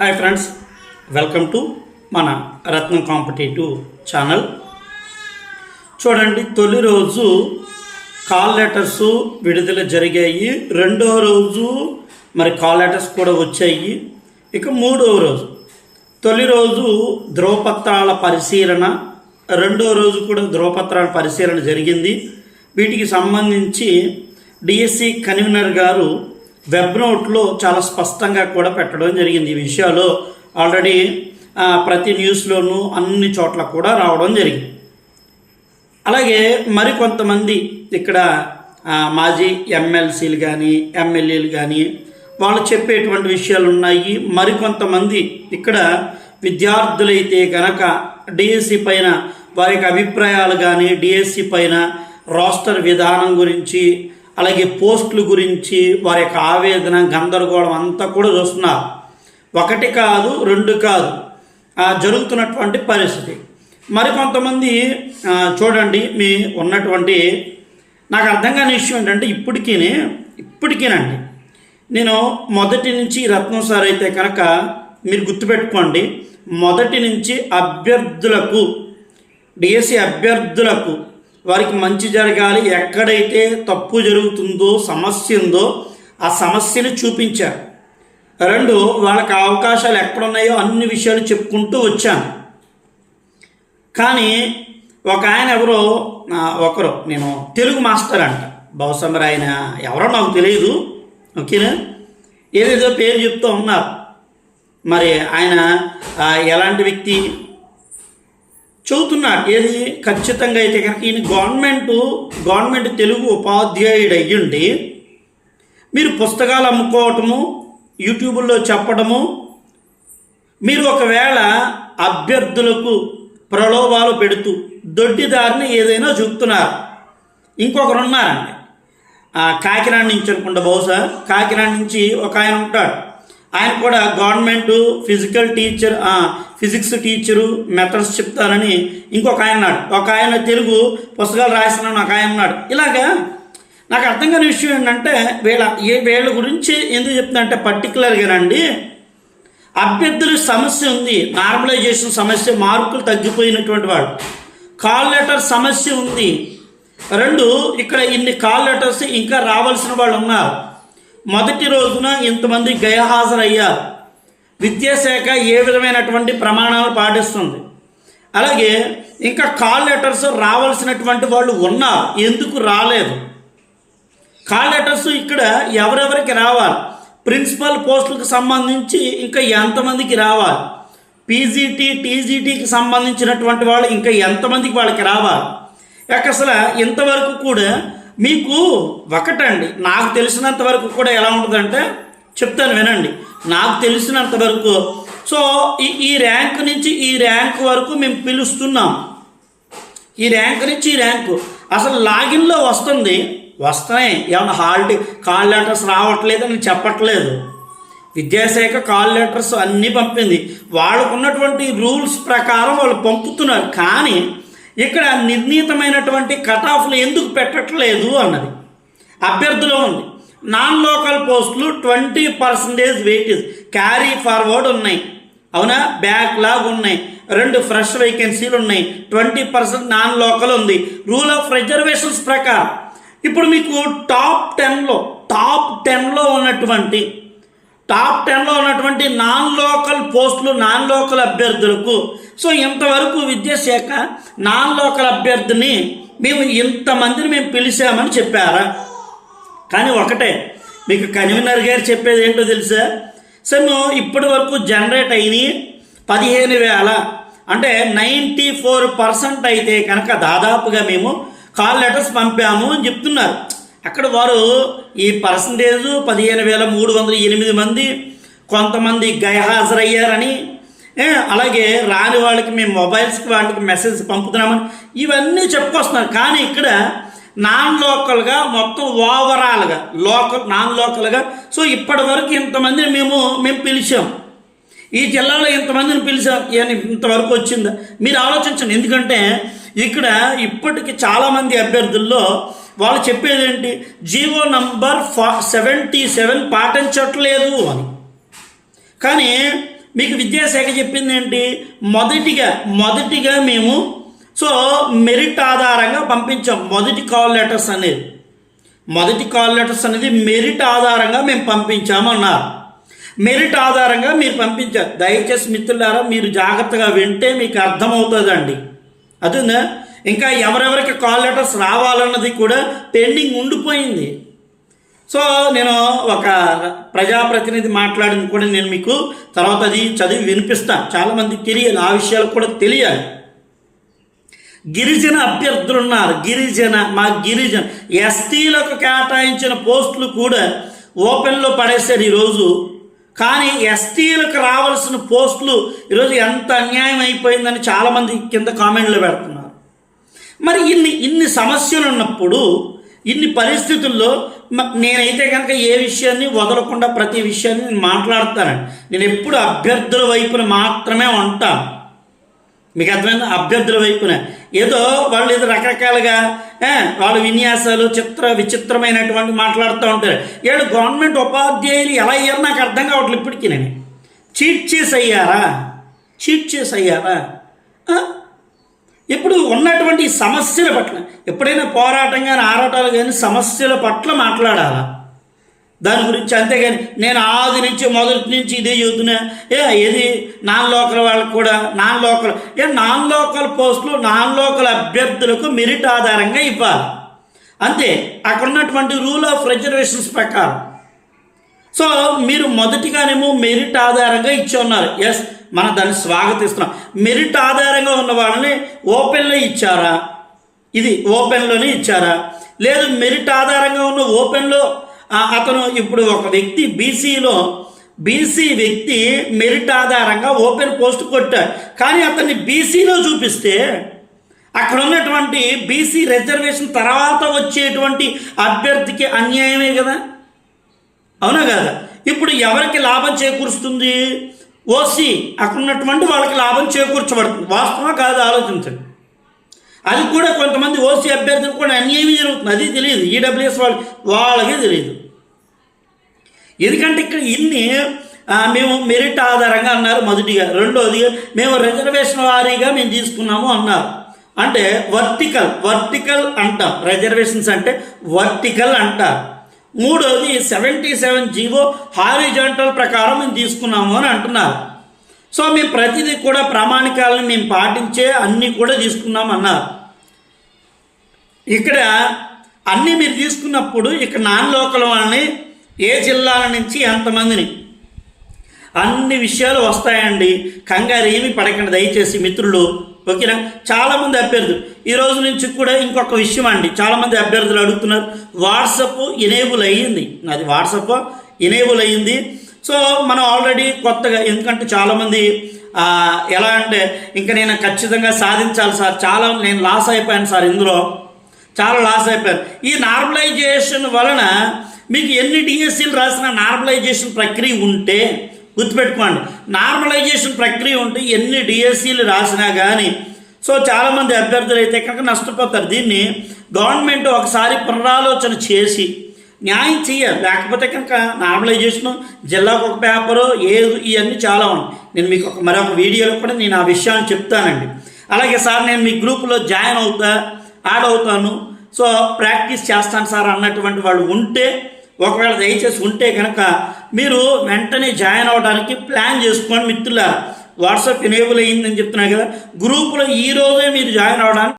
Hi friends welcome to మన రత్నం competitive channel చూడండి తొలి రోజు కాల్ లెటర్స్ విడుదల జరిగాయి. రెండో రోజు మరి కాల్ లెటర్స్ కూడా వచ్చాయి. ఇక మూడవ రోజు తొలి రోజు ధ్రువపత్రాల పరిశీలన రెండో రోజు కూడా ధ్రువపత్రాల పరిశీలన జరిగింది. వీటికి సంబంధించి డిఎస్సి కన్వీనర్ గారు వెబ్ నోట్లో చాలా స్పష్టంగా కూడా పెట్టడం జరిగింది ఈ విషయాలు. ఆల్రెడీ ప్రతి న్యూస్లోనూ అన్ని చోట్ల కూడా రావడం జరిగింది. అలాగే మరికొంతమంది ఇక్కడ మాజీ ఎమ్మెల్సీలు కానీ ఎమ్మెల్యేలు కానీ వాళ్ళు చెప్పేటువంటి విషయాలు ఉన్నాయి మరికొంతమంది ఇక్కడ విద్యార్థులైతే కనుక డిఎస్సి పైన వారి యొక్క అభిప్రాయాలు కానీ డిఎస్సి పైన రాష్ట్ర విధానం గురించి అలాగే పోస్టుల గురించి వారి యొక్క ఆవేదన గందరగోళం అంతా కూడా చూస్తున్నారు. ఒకటి కాదు రెండు కాదు. జరుగుతున్నటువంటి పరిస్థితి. మరికొంతమంది చూడండి మీ ఉన్నటువంటి నాకు అర్థం కాని విషయం ఏంటంటే ఇప్పటికీ ఇప్పటికీనండి నేను మొదటి నుంచి రత్నం సార్ అయితే కనుక మీరు గుర్తుపెట్టుకోండి మొదటి నుంచి అభ్యర్థులకు డిఎస్సి అభ్యర్థులకు వారికి మంచి జరగాలి. ఎక్కడైతే తప్పు జరుగుతుందో సమస్య ఉందో ఆ సమస్యను చూపించారు. రెండు వాళ్ళకి అవకాశాలు ఎక్కడున్నాయో అన్ని విషయాలు చెప్పుకుంటూ వచ్చాను. కానీ ఒక ఆయన ఎవరో ఒకరు నేను తెలుగు మాస్టర్ అంట. బహుశా మరి ఆయన ఎవరో నాకు తెలియదు. ఓకేనా? ఏదేదో పేరు చెప్తూ ఉన్నారు. మరి ఆయన ఎలాంటి వ్యక్తి? చెబుతున్నాడు ఏది? ఖచ్చితంగా అయితే కనుక ఈయన గవర్నమెంట్ గవర్నమెంట్ తెలుగు ఉపాధ్యాయుడు అయ్యుండి మీరు పుస్తకాలు అమ్ముకోవటము యూట్యూబ్లో చెప్పడము మీరు ఒకవేళ అభ్యర్థులకు ప్రలోభాలు పెడుతూ దొడ్డిదారిని ఏదైనా చూపుతున్నారు. ఇంకొకరు ఉన్నారండి. ఆ, కాకినాడ నుంచి అనుకుంటా బహుశా. కాకినాడ నుంచి ఒక ఆయన ఉంటాడు. ఆయన కూడా government physical teacher physics teacher methods చెప్తారని ఇంకొక ఆయన ఉన్నాడు. ఒక ఆయన తెలుగు పుస్తకాలు రాసిన ఒక ఆయన ఉన్నాడు. ఇలాగా నాకు అర్థం కాని విషయం ఏంటంటే వీళ్ళ ఏ వీళ్ళ గురించి ఎందుకు చెప్తున్నా అంటే పర్టికులర్గానండి అభ్యర్థుల సమస్య ఉంది. నార్మలైజేషన్ సమస్య మార్కులు తగ్గిపోయినటువంటి వాడు. కాల్ లెటర్ సమస్య ఉంది. రెండు ఇక్కడ ఇన్ని కాల్ లెటర్స్ ఇంకా రావాల్సిన వాళ్ళు ఉన్నారు. మొదటి రోజున ఇంతమంది గైరహాజరయ్యారు. విద్యాశాఖ ఏ విధమైనటువంటి ప్రమాణాలు పాటిస్తుంది? అలాగే ఇంకా కాల్ లెటర్స్ రావాల్సినటువంటి వాళ్ళు ఉన్నారు. ఎందుకు రాలేదు? కాల్ లెటర్స్ ఇక్కడ ఎవరెవరికి రావాలి? ప్రిన్సిపల్ పోస్టులకు సంబంధించి ఇంకా ఎంతమందికి రావాలి? పీజీటీ టీజీటీకి సంబంధించినటువంటి వాళ్ళు ఇంకా ఎంతమందికి వాళ్ళకి రావాలి? అసలు ఇంతవరకు కూడా మీకు ఒకటండి. నాకు తెలిసినంత వరకు కూడా ఎలా ఉంటుందంటే చెప్తాను వినండి. నాకు తెలిసినంత వరకు. సో ఈ ఈ ర్యాంక్ నుంచి ఈ ర్యాంక్ వరకు మేము పిలుస్తున్నాం. ఈ ర్యాంక్ నుంచి ఈ ర్యాంకు అసలు లాగిన్లో వస్తుంది. వస్తున్నాయి ఏమన్నా హాల్ట్ కాల్ లెటర్స్ రావట్లేదు అని చెప్పట్లేదు. విద్యాశాఖ కాల్ లెటర్స్ అన్నీ పంపింది. వాళ్ళకున్నటువంటి రూల్స్ ప్రకారం వాళ్ళు పంపుతున్నారు. కానీ ఇక్కడ నిర్ణీతమైనటువంటి కట్ ఆఫ్లు ఎందుకు పెట్టట్లేదు అన్నది. అభ్యర్థిలో ఉంది. నాన్ లోకల్ పోస్టులు twenty percentage weightage carry forward ఉన్నాయి. అవునా? బ్యాక్లాగ్ ఉన్నాయి. రెండు ఫ్రెష్ వేకెన్సీలు ఉన్నాయి. ట్వంటీ పర్సెంట్ నాన్ లోకల్ ఉంది. రూల్ ఆఫ్ రిజర్వేషన్స్ ప్రకారం. ఇప్పుడు మీకు టాప్ టెన్లో టాప్ టెన్లో ఉన్నటువంటి టాప్ టెన్లో ఉన్నటువంటి నాన్ లోకల్ పోస్టులు నాన్ లోకల్ అభ్యర్థులకు. సో ఇంతవరకు విద్యాశాఖ నాన్ లోకల్ అభ్యర్థిని మేము ఇంతమందిని మేము పిలిచామని చెప్పారా? కానీ ఒకటే మీకు కన్వీనర్ గారు చెప్పేది ఏంటో తెలుసా? సో ఇప్పటి వరకు జనరేట్ అయినాయి పదిహేను వేల. అంటే నైంటీ ఫోర్ పర్సెంట్ అయితే కనుక దాదాపుగా మేము కాల్ లెటర్స్ పంపాము అని చెప్తున్నారు. అక్కడ వారు ఈ పర్సంటేజ్ పదిహేను వేల మూడు వందల ఎనిమిది మంది కొంతమంది గైహాజరయ్యారని అలాగే రాని వాళ్ళకి మేము మొబైల్స్కి వాళ్ళకి మెసేజ్ పంపుతున్నామని ఇవన్నీ చెప్పుకొస్తున్నారు. కానీ ఇక్కడ నాన్ లోకల్గా మొత్తం ఓవరాల్గా లోకల్ నాన్ లోకల్గా. సో ఇప్పటి వరకు ఇంతమందిని మేము మేము పిలిచాం. ఈ జిల్లాలో ఇంతమందిని పిలిచాం. అని ఇంతవరకు వచ్చిందా? మీరు ఆలోచించండి. ఎందుకంటే ఇక్కడ ఇప్పటికి చాలామంది అభ్యర్థుల్లో వాళ్ళు చెప్పేది ఏంటి జీవో నంబర్ ఫా సెవెంటీ సెవెన్ పాటించట్లేదు అని. కానీ మీకు విద్యాశాఖ చెప్పింది ఏంటి మొదటిగా మొదటిగా మేము సో మెరిట్ ఆధారంగా పంపించాం. మొదటి కాల్ లెటర్స్ అనేది. మొదటి కాల్ లెటర్స్ అనేది మెరిట్ ఆధారంగా మేము పంపించామన్నారు. మెరిట్ ఆధారంగా మీరు పంపించారు. దయచేసి మిత్రులారా మీరు జాగ్రత్తగా వింటే మీకు అర్థమవుతుందండి. అదేందా ఇంకా ఎవరెవరికి కాల్ లెటర్స్ రావాలన్నది కూడా పెండింగ్ ఉండిపోయింది. సో నేను ఒక ప్రజాప్రతినిధి మాట్లాడింది కూడా నేను మీకు తర్వాత అది చదివి వినిపిస్తాను చాలామందికి తెలియాలి ఆ విషయాలు కూడా తెలియాలి. గిరిజన అభ్యర్థులు ఉన్నారు. గిరిజన మా గిరిజన ఎస్టీలకు కేటాయించిన పోస్టులు కూడా ఓపెన్లో పడేశారు ఈరోజు. కానీ ఎస్టీలకు రావాల్సిన పోస్టులు ఈరోజు ఎంత అన్యాయం అయిపోయిందని చాలామంది కింద కామెంట్లు పెడుతున్నారు. మరి ఇన్ని ఇన్ని సమస్యలు ఉన్నప్పుడు ఇన్ని పరిస్థితుల్లో నేనైతే కనుక ఏ విషయాన్ని వదలకుండా ప్రతి విషయాన్ని నేను మాట్లాడతానండి. నేను ఎప్పుడు అభ్యర్థుల వైపున మాత్రమే ఉంటాను మీకు అర్థమైంది? అభ్యర్థుల వైపున. ఏదో వాళ్ళు ఏదో రకరకాలుగా వాళ్ళ విన్యాసాలు చిత్ర విచిత్రమైనటువంటి మాట్లాడుతూ ఉంటారు. ఏడు గవర్నమెంట్ ఉపాధ్యాయులు ఎలా అయ్యారు నాకు అర్థం కావట్లేదు ఇప్పటికీ నేను. చీట్ చేసి అయ్యారా చీట్ చేసి అయ్యారా ఇప్పుడు ఉన్నటువంటి సమస్యల పట్ల ఎప్పుడైనా పోరాటం కానీ ఆరాటాలు కానీ సమస్యల పట్ల మాట్లాడాలా? దాని గురించి అంతేగాని నేను ఆది నుంచి మొదటి నుంచి ఇదే చదువుతున్నా ఏ ఇది నాన్ లోకల్ వాళ్ళకు కూడా నాన్ లోకల్. ఏ నాన్ లోకల్ పోస్టులు నాన్ లోకల్ అభ్యర్థులకు మెరిట్ ఆధారంగా ఇవ్వాలి. అంతే అక్కడ ఉన్నటువంటి రూల్ ఆఫ్ రిజర్వేషన్స్ ప్రకారం. సో మీరు మొదటిగానేమో మెరిట్ ఆధారంగా ఇచ్చి ఉన్నారు. ఎస్ మనం దాన్ని స్వాగతిస్తున్నాం. మెరిట్ ఆధారంగా ఉన్న వాళ్ళని ఓపెన్లో ఇచ్చారా? ఇది ఓపెన్లోనే ఇచ్చారా? లేదు మెరిట్ ఆధారంగా ఉన్న ఓపెన్లో అతను ఇప్పుడు ఒక వ్యక్తి బీసీలో బీసీ వ్యక్తి మెరిట్ ఆధారంగా ఓపెన్ పోస్ట్ కొట్టాడు. కానీ అతన్ని బీసీలో చూపిస్తే అక్కడ ఉన్నటువంటి బీసీ రిజర్వేషన్ తర్వాత వచ్చేటువంటి అభ్యర్థికి అన్యాయమే కదా? అవునా కదా? ఇప్పుడు ఎవరికి లాభం చేకూరుస్తుంది? ఓసీ అక్కడ ఉన్నటువంటి వాళ్ళకి లాభం చేకూర్చబడుతుంది. వాస్తవా కాదు? ఆలోచించండి. అది కూడా కొంతమంది ఓసీ అభ్యర్థులు కూడా అన్యాయం జరుగుతుంది. అది తెలియదు. ఈడబ్ల్యూఎస్ వాళ్ళు వాళ్ళకే తెలియదు. ఎందుకంటే ఇక్కడ ఇన్ని మేము మెరిట్ ఆధారంగా అన్నారు మొదటిగా. రెండోది మేము రిజర్వేషన్ వారీగా మేము తీసుకున్నాము అన్నారు. అంటే వర్టికల్ వర్టికల్ అంటాం. రిజర్వేషన్స్ అంటే వర్టికల్ అంటారు మూడోది సెవెంటీ సెవెన్ జీవో హారిజాంటల్ ప్రకారం మేము తీసుకున్నాము అని అంటున్నారు. సో మేము ప్రతిదీ కూడా ప్రామాణికాలను మేము పాటించే అన్నీ కూడా తీసుకున్నాం అన్నారు. ఇక్కడ అన్నీ మీరు తీసుకున్నప్పుడు ఇక్కడ నాన్ లోకల్ వాళ్ళని ఏ జిల్లాల నుంచి ఎంతమందిని అన్ని విషయాలు వస్తాయండి. కంగారు ఏమి పడకండి. దయచేసి మిత్రులు ఓకేనా? చాలామంది అభ్యర్థులు. ఈ రోజు నుంచి కూడా ఇంకొక విషయం అండి. చాలామంది అభ్యర్థులు అడుగుతున్నారు వాట్సప్ ఎనేబుల్ అయ్యింది. అది వాట్సప్ ఎనేబుల్ అయ్యింది. సో మనం ఆల్రెడీ కొత్తగా ఎందుకంటే చాలామంది ఎలా అంటే ఇంకా నేను ఖచ్చితంగా సాధించాలి సార్. చాలా నేను లాస్ అయిపోయాను సార్ ఇందులో. చాలా లాస్ అయిపోయాను. ఈ నార్మలైజేషన్ వలన మీకు ఎన్ని డిఎస్సీలు రాసిన నార్మలైజేషన్ ప్రక్రియ ఉంటే గుర్తుపెట్టుకోండి. నార్మలైజేషన్ ప్రక్రియ ఉంటే ఎన్ని డిఎస్సీలు రాసినా కానీ సో చాలామంది అభ్యర్థులు అయితే కనుక నష్టపోతారు. దీన్ని గవర్నమెంట్ ఒకసారి పునరాలోచన చేసి న్యాయం చేయాలి. లేకపోతే కనుక నార్మలైజేషన్ జిల్లాకు ఒక పేపరు ఏది ఇవన్నీ చాలా ఉన్నాయి. నేను మీకు ఒక మరొక వీడియోలో కూడా నేను ఆ విషయాన్ని చెప్తానండి. అలాగే సార్ నేను మీ గ్రూపులో జాయిన్ అవుతా యాడ్ అవుతాను. సో ప్రాక్టీస్ చేస్తాను సార్ అన్నటువంటి వాళ్ళు ఉంటే ఒకవేళ దయచేసి ఉంటే కనుక మీరు వెంటనే జాయిన్ అవ్వడానికి ప్లాన్ చేసుకోండి మిత్రుల వాట్సాప్ ఎనేబుల్ అయ్యిందని చెప్తున్నా కదా. గ్రూపులో ఈ రోజే మీరు జాయిన్ అవ్వడానికి